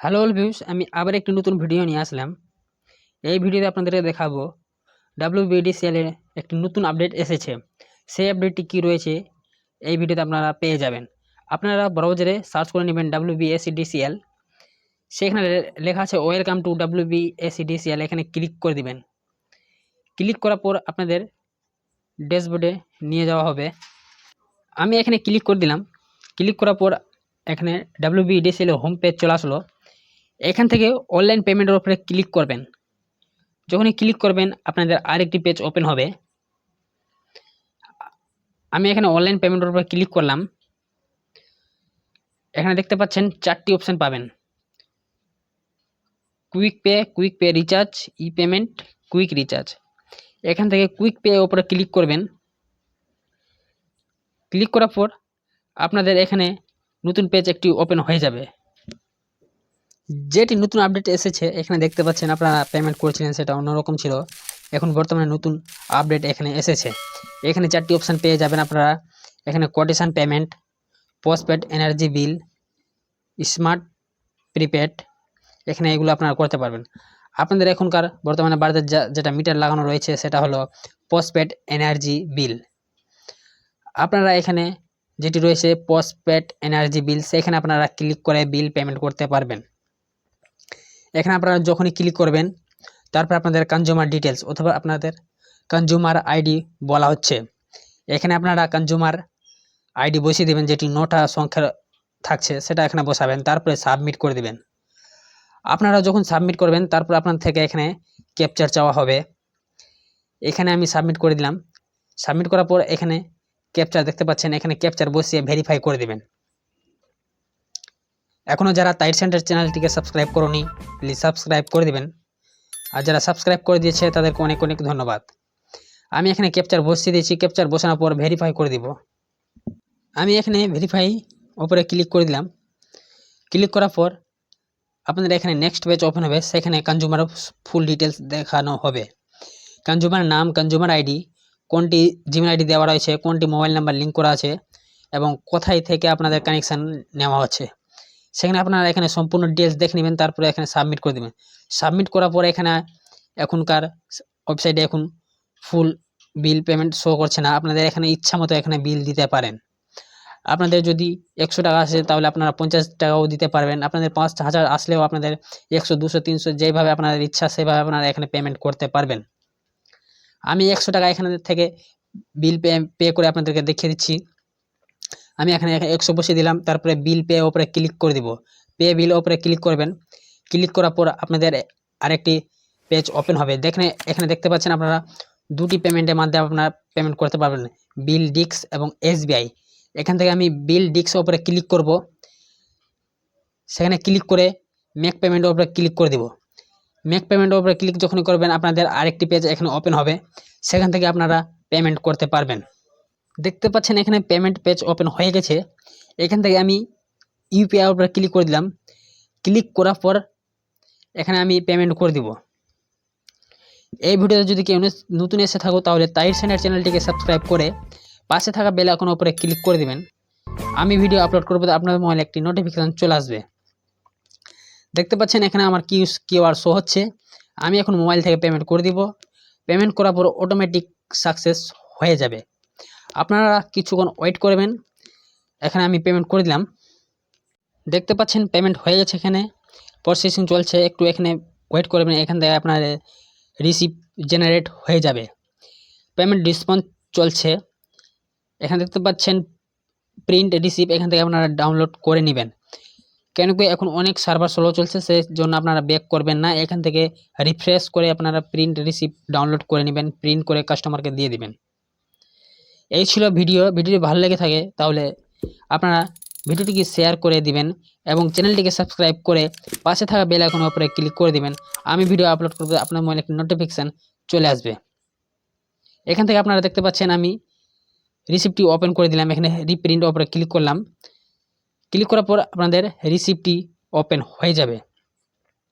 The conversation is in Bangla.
হ্যালো অল ভিউস আমি আবার একটি নতুন ভিডিও নিয়ে আসলাম। এই ভিডিওতে আপনাদেরকে দেখাবো ডাব্লিউবিডিসিএলের একটি নতুন আপডেট এসেছে। সেই আপডেটটি কী রয়েছে, এই ভিডিওতে আপনারা পেয়ে যাবেন। আপনারা ব্রাউজারে সার্চ করে নেবেন ডাব্লিউবিএসিডিসিএল সেখানে লেখা আছে ওয়েলকাম টু ডাব্লিউবিএসিডিসিএল এখানে ক্লিক করে দিবেন। ক্লিক করার পর আপনাদের ড্যাশবোর্ডে নিয়ে যাওয়া হবে। আমি এখানে ক্লিক করে দিলাম। ক্লিক করার পর এখানে ডাব্লিউবিডিসিএল হোম পেজ চলে আসলো। এখান থেকে অনলাইন পেমেন্টের উপরে ক্লিক করবেন। যখনই ক্লিক করবেন, আপনাদের আরেকটি পেজ ওপেন হবে। আমি এখানে অনলাইন পেমেন্টের উপরে ক্লিক করলাম। এখানে দেখতে পাচ্ছেন চারটি অপশান পাবেন। Quick pay quick pay recharge e payment quick recharge এখান থেকে কুইক পে ওপরে ক্লিক করবেন। ক্লিক করার পর আপনাদের এখানে নতুন পেজ একটি ওপেন হয়ে যাবে। যেটি নতুন আপডেট এসেছে, এখানে দেখতে পাচ্ছেন আপনারা পেমেন্ট করেছিলেন, সেটা অন্যরকম ছিল। এখন বর্তমানে নতুন আপডেট এখানে এসেছে। এখানে চারটি অপশান পেয়ে যাবেন আপনারা। এখানে quotation payment postpaid energy bill smart prepaid এখানে এগুলো আপনারা করতে পারবেন। আপনাদের এখনকার বর্তমানে বাড়িতে যেটা মিটার লাগানো রয়েছে, সেটা হলো পোস্টপেড এনার্জি বিল আপনারা এখানে যেটি রয়েছে পোস্টপেড এনার্জি বিল সেখানে আপনারা ক্লিক করে বিল পেমেন্ট করতে পারবেন। এখানে আপনারা যখনই ক্লিক করবেন, তারপর আপনাদের কনজিউমার ডিটেলস অথবা আপনাদের কনজিউমার আইডি বলা হচ্ছে। এখানে আপনারা কনজিউমার আইডি বসিয়ে দেবেন, যেটি নটা সংখ্যা থাকছে, সেটা এখানে বসাবেন, তারপরে সাবমিট করে দেবেন। আপনারা যখন সাবমিট করবেন, তারপর আপনার থেকে এখানে ক্যাপচার চাওয়া হবে। এখানে আমি সাবমিট করে দিলাম। সাবমিট করার পর এখানে ক্যাপচার দেখতে পাচ্ছেন, এখানে ক্যাপচার বসিয়ে ভেরিফাই করে দিবেন। এখনও যারা তাইট সেন্টার চ্যানেলটিকে সাবস্ক্রাইব করনি প্লিজ সাবস্ক্রাইব করে দেবেন। আর যারা সাবস্ক্রাইব করে দিয়েছে, তাদেরকে অনেক অনেক ধন্যবাদ। আমি এখানে ক্যাপচার বসিয়ে দিয়েছি। ক্যাপচার বসানোর পর ভেরিফাই করে দিব। আমি এখানে ভেরিফাই ওপরে ক্লিক করে দিলাম। ক্লিক করার পর আপনাদের এখানে নেক্সট পেজ ওপেন হবে। সেখানে কনজিউমার ফুল ডিটেলস দেখানো হবে। কনজিউমার নাম কনজিউমার আইডি কোনটি জিমেল আইডি দেওয়া রয়েছে, কোনটি মোবাইল নাম্বার লিঙ্ক করা আছে, এবং কোথায় থেকে আপনাদের কানেকশান নেওয়া হচ্ছে। সেখানে আপনারা এখানে সম্পূর্ণ ডিটেলস দেখে নেবেন, তারপরে এখানে সাবমিট করে দেবেন। সাবমিট করার পরে এখানে এখনকার ওয়েবসাইটে এখন ফুল বিল পেমেন্ট শো করছে না। আপনাদের এখানে ইচ্ছা মতো এখানে বিল দিতে পারেন। আপনাদের যদি একশো টাকা আসে, তাহলে আপনারা পঞ্চাশ টাকাও দিতে পারবেন। আপনাদের পাঁচ হাজার আসলেও আপনাদের একশো, দুশো, তিনশো যেভাবে আপনাদের ইচ্ছা, সেভাবে আপনারা এখানে পেমেন্ট করতে পারবেন। আমি একশো টাকা এখানে থেকে বিল পে পে করে আপনাদেরকে দেখিয়ে দিচ্ছি। আমি এখানে একশো বসিয়ে দিলাম, তারপরে বিল পে ওপরে ক্লিক করে দিব। পে বিল ওপরে ক্লিক করবেন। ক্লিক করার পর আপনাদের আরেকটি পেজ ওপেন হবে। দেখেন, এখানে দেখতে পাচ্ছেন আপনারা দুটি পেমেন্টের মাধ্যমে আপনারা পেমেন্ট করতে পারবেন। বিল ডিক্স এবং এসবিআই এখান থেকে আমি বিল ডিক্স ওপরে ক্লিক করব। সেখানে ক্লিক করে মেক পেমেন্টের ওপরে ক্লিক করে দেব। মেক পেমেন্টের ওপরে ক্লিক যখনই করবেন, আপনাদের আরেকটি পেজ এখানে ওপেন হবে। সেখান থেকে আপনারা পেমেন্ট করতে পারবেন। দেখতে পাচ্ছেন এখানে পেমেন্ট পেজ ওপেন হয়ে গেছে। এখান থেকে আমি ইউপিআই উপরে ক্লিক করে দিলাম। ক্লিক করার পর এখানে আমি পেমেন্ট করে দিব। এই ভিডিওতে যদি কেউ নতুন এসে থাকো, তাহলে তাইর সেনার চ্যানেলটিকে সাবস্ক্রাইব করে পাশে থাকা বেল আইকনের উপরে ক্লিক করে দেবেন। আমি ভিডিও আপলোড করব আপনার মোবাইলে একটি নোটিফিকেশান চলে আসবে। দেখতে পাচ্ছেন এখানে আমার কিউ কিউআর শো হচ্ছে। আমি এখন মোবাইল থেকে পেমেন্ট করে দিব। পেমেন্ট করার পর অটোমেটিক সাকসেস হয়ে যাবে। আপনারা কিছুক্ষণ ওয়েট করবেন। এখানে আমি পেমেন্ট করে দিলাম। দেখতে পাচ্ছেন পেমেন্ট হয়ে গেছে এখানে। প্রসেসিং চলছে। একটু এখানে ওয়েট করবেন। এখান থেকে আপনার রিসিপ জেনারেট হয়ে যাবে। পেমেন্ট রেসপন্স চলছে। এখানে দেখতে পাচ্ছেন প্রিন্ট রিসিপ এখান থেকে আপনারা ডাউনলোড করে নেবেন। কেন কি এখন অনেক সার্ভার স্লো চলছে সেই জন্য আপনারা ব্যাক করবেন না। এখান থেকে রিফ্রেশ করে আপনারা প্রিন্ট রিসিপ ডাউনলোড করে নেবেন। প্রিন্ট করে কাস্টমারকে দিয়ে দিবেন। এই ছিল ভিডিও। ভিডিওটি ভালো লেগে থাকে তাহলে আপনারা ভিডিওটিকে শেয়ার করে দিবেন এবং চ্যানেলটিকে সাবস্ক্রাইব করে পাশে থাকা বেল আইকনের উপরে ক্লিক করে দিবেন। আমি ভিডিও আপলোড করব, আপনার মোবাইলে একটি নোটিফিকেশান চলে আসবে। এখান থেকে আপনারা দেখতে পাচ্ছেন আমি রিসিপ্টটি ওপেন করে দিলাম। এখানে রিপ্রিন্ট ওপরে ক্লিক করলাম। ক্লিক করার পর আপনাদের রিসিপ্টটি ওপেন হয়ে যাবে।